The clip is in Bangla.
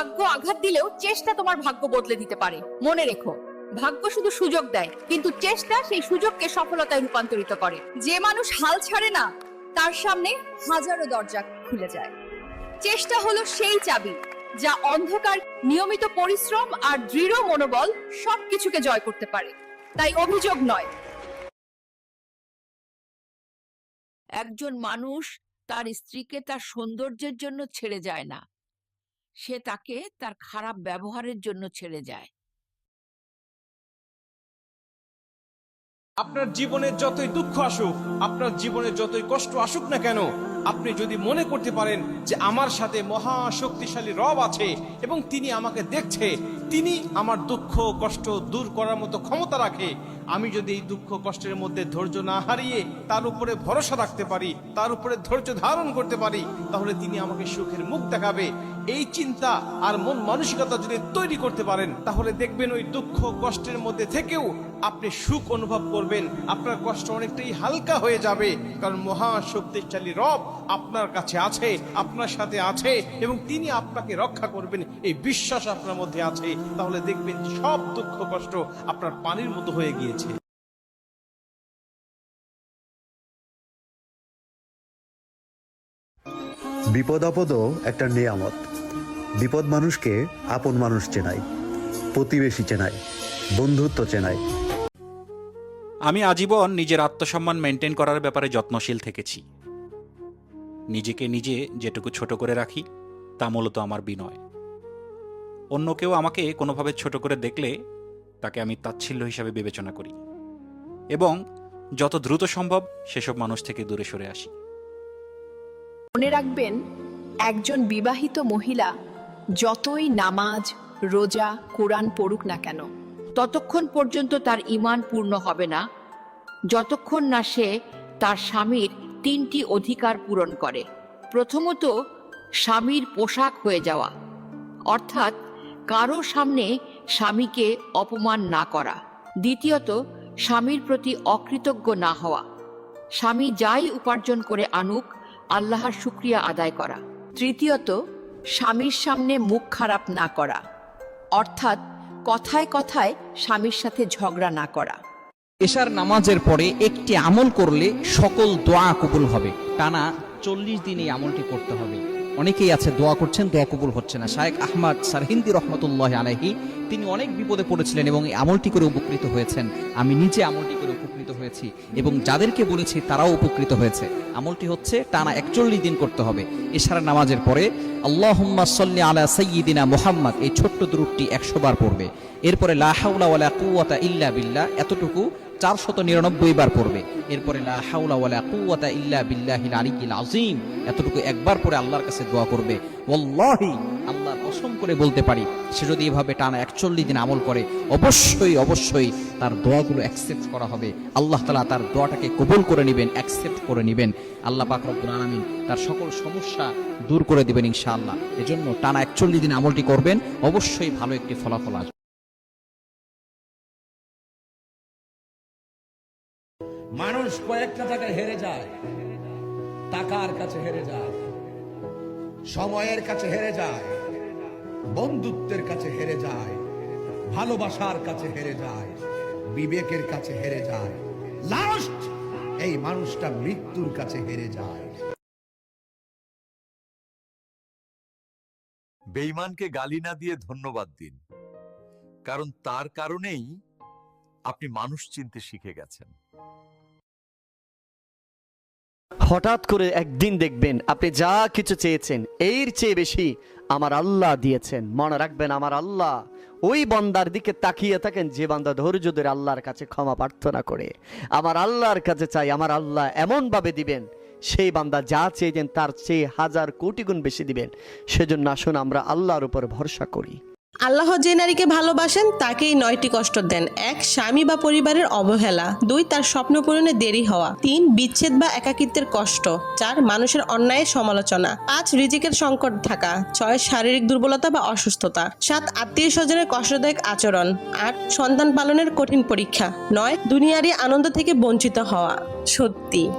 ভাগ্য আঘাত দিলেও চেষ্টা তোমার ভাগ্য বদলে দিতে পারে। মনে রেখো, ভাগ্য শুধু সুযোগ দেয়, কিন্তু চেষ্টা সেই সুযোগকে সফলতায় রূপান্তরিত করে। যে মানুষ হাল ছাড়ে না, তার সামনে হাজারো দরজা খুলে যায়। চেষ্টা হলো সেই চাবি, যা অন্ধকার, নিয়মিত পরিশ্রম আর দৃঢ় মনোবল সবকিছুকে জয় করতে পারে। তাই অভিযোগ নয়। একজন মানুষ তার স্ত্রীকে তার সৌন্দর্যের জন্য ছেড়ে যায় না। সে তাকে তার খারাপ ব্যবহারের জন্য ছেড়ে যায়। আপনার জীবনে যতই দুঃখ আসুক, আপনার জীবনে যতই কষ্ট আসুক না কেন, আপনি যদি মনে করতে পারেন যে আমার সাথে মহা শক্তিশালী রব আছে এবং তিনি আমাকে দেখছে তিনি আমার দুঃখ কষ্ট দূর করার মতো ক্ষমতা রাখে, আমি যদি এই দুঃখ কষ্টের মধ্যে ধৈর্য না হারিয়ে তার উপরে ভরসা রাখতে পারি, তার উপরে ধৈর্য ধারণ করতে পারি, তাহলে তিনি আমাকে সুখের মুখ দেখাবে। এই চিন্তা আর মন মানসিকতা যদি তৈরি করতে পারেন, তাহলে দেখবেন ওই দুঃখ কষ্টের মধ্যে থেকেও আপনি সুখ অনুভব করবেন। আপনার কষ্ট অনেকটাই হালকা হয়ে যাবে, কারণ মহা শক্তিশালী রব আপনার কাছে আছে, আপনার সাথে আছে এবং তিনি আপনাকে রক্ষা করবেন। এই বিশ্বাস আপনার মধ্যে আছে। তাহলে দেখবেন সব দুঃখ কষ্ট আপনার পানির মতো হয়ে গিয়েছে। বিপদ আপদও একটা নিয়ামত। বিপদ মানুষকে আপন মানুষ চেনায় প্রতিবেশী চেনায় বন্ধুত্ব চেনায়। আমি আজীবন নিজের আত্মসম্মান মেনটেন করার ব্যাপারে যত্নশীল থেকেছি। নিজেকে নিজে যেটুকু ছোট করে রাখি তা মূলত আমার বিনয়। অন্য কেউ আমাকে কোনোভাবে ছোট করে দেখলে তাকে আমি তাচ্ছিল্য হিসাবে বিবেচনা করি। এবং যত দ্রুত সম্ভব সেসব মানুষ থেকে দূরে সরে আসি। মনে রাখবেন, একজন বিবাহিত মহিলা যতই নামাজ, রোজা, কোরআন পড়ুক না কেন, ততক্ষণ পর্যন্ত তার ঈমান পূর্ণ হবে না, যতক্ষণ না সে তার স্বামীর তিনটি অধিকার পূরণ করে। প্রথমত, স্বামীর পোশাক হয়ে যাওয়া। অর্থাৎ কারও সামনে স্বামীকে অপমান না করা। দ্বিতীয়ত, স্বামীর প্রতি অকৃতজ্ঞ না হওয়া। স্বামী যাই উপার্জন করে আনুক, আল্লাহর শুক্রিয়া আদায় করা। তৃতীয়ত, স্বামীর সামনে মুখ খারাপ না করা। অর্থাৎ, কথায় কথায় স্বামীর সাথে ঝগড়া না করা। এশার নামাজের পরে একটি আমল করলে সকল দোয়া কবুল হবে। টানা চল্লিশ দিন এই আমলটি করতে হবে। অনেকেই আছে, দোয়া করছেন, দোয়া কবুল হচ্ছে না। শায়েক আহমদ সারহিন্দি রহমতুল্লাহ আলাহি তিনি অনেক বিপদে পড়েছিলেন এবং এই আমলটি করে উপকৃত হয়েছেন। আমি নিজে আমলটি করে উপকৃত হয়েছি এবং যাদেরকে বলেছি তারাও উপকৃত হয়েছে। আমলটি হচ্ছে টানা একচল্লিশ দিন করতে হবে। এশার নামাজের পরে আল্লাহুম্মা সাল্লি আলা সাইয়্যিদিনা মোহাম্মদ, এই ছোট্ট দ্রুপটি একশো বার পড়বে। এরপরে লা হাওলা ওয়ালা কুওয়াতা ইল্লা বিল্লা এতটুকু চারশত নিরানব্বই বার পড়বে। এরপরে এতটুকু একবার পরে আল্লাহর কাছে দোয়া করবে। ওয়াল্লাহি আল্লাহর কসম করে বলতে পারি, সে যদি এভাবে টানা একচল্লিশ দিন আমল করে, অবশ্যই অবশ্যই তার দোয়াগুলো অ্যাকসেপ্ট করা হবে। আল্লাহ তালা তার দোয়াটাকে কবুল করে নেবেন অ্যাকসেপ্ট করে নেবেন। আল্লাহ পাক আলামিন তার সকল সমস্যা দূর করে দেবেন ইনশাআল্লাহ। এজন্য টানা একচল্লিশ দিন আমলটি করবেন, অবশ্যই ভালো একটি ফলাফল আসবে। মানুষ কয়েকটা জায়গায় হেরে যায়। টাকার কাছে হেরে যায়। সময়ের কাছে হেরে যায়। বন্ধুত্বের কাছে হেরে যায়। ভালোবাসার কাছে হেরে যায়। বিবেকের কাছে হেরে যায়। লাস্ট এই মানুষটা মৃত্যুর কাছে হেরে যায়। বেইমানকে গালি না দিয়ে ধন্যবাদ দিন। কারণ তার কারণেই আপনি মানুষ চিনতে শিখে গেছেন। হঠাৎ করে একদিন দেখবেন আপনি যা কিছু চেয়েছেন, এর চেয়ে বেশি আমার আল্লাহ দিয়েছেন। মনে রাখবেন আমার আল্লাহ ওই বান্দার দিকে তাকিয়ে থাকেন, যে বান্দা ধৈর্য ধরে আল্লাহর কাছে ক্ষমা প্রার্থনা করে। আমার আল্লাহর কাছে চাই, আমার আল্লাহ এমন ভাবে দিবেন, সেই বান্দা যা চেয়েছেন তার চেয়ে হাজার কোটি গুণ বেশি দিবেন। সেজন্য আসুন আমরা আল্লাহর উপর ভরসা করি। আল্লাহ যে নারীকে ভালোবাসেন, তাকেই নয়টি কষ্ট দেন। এক, স্বামী বা পরিবারের অবহেলা। দুই, তার স্বপ্ন পূরণে দেরি হওয়া। তিন, বিচ্ছেদ বা একাকিত্বের কষ্ট। চার, মানুষের অন্যায়ের সমালোচনা। পাঁচ, রিজিকের সংকট থাকা। ছয়, শারীরিক দুর্বলতা বা অসুস্থতা। সাত আত্মীয় স্বজনের কষ্টদায়ক আচরণ। আট, সন্তান পালনের কঠিন পরীক্ষা। নয় দুনিয়ারি আনন্দ থেকে বঞ্চিত হওয়া। সত্যি।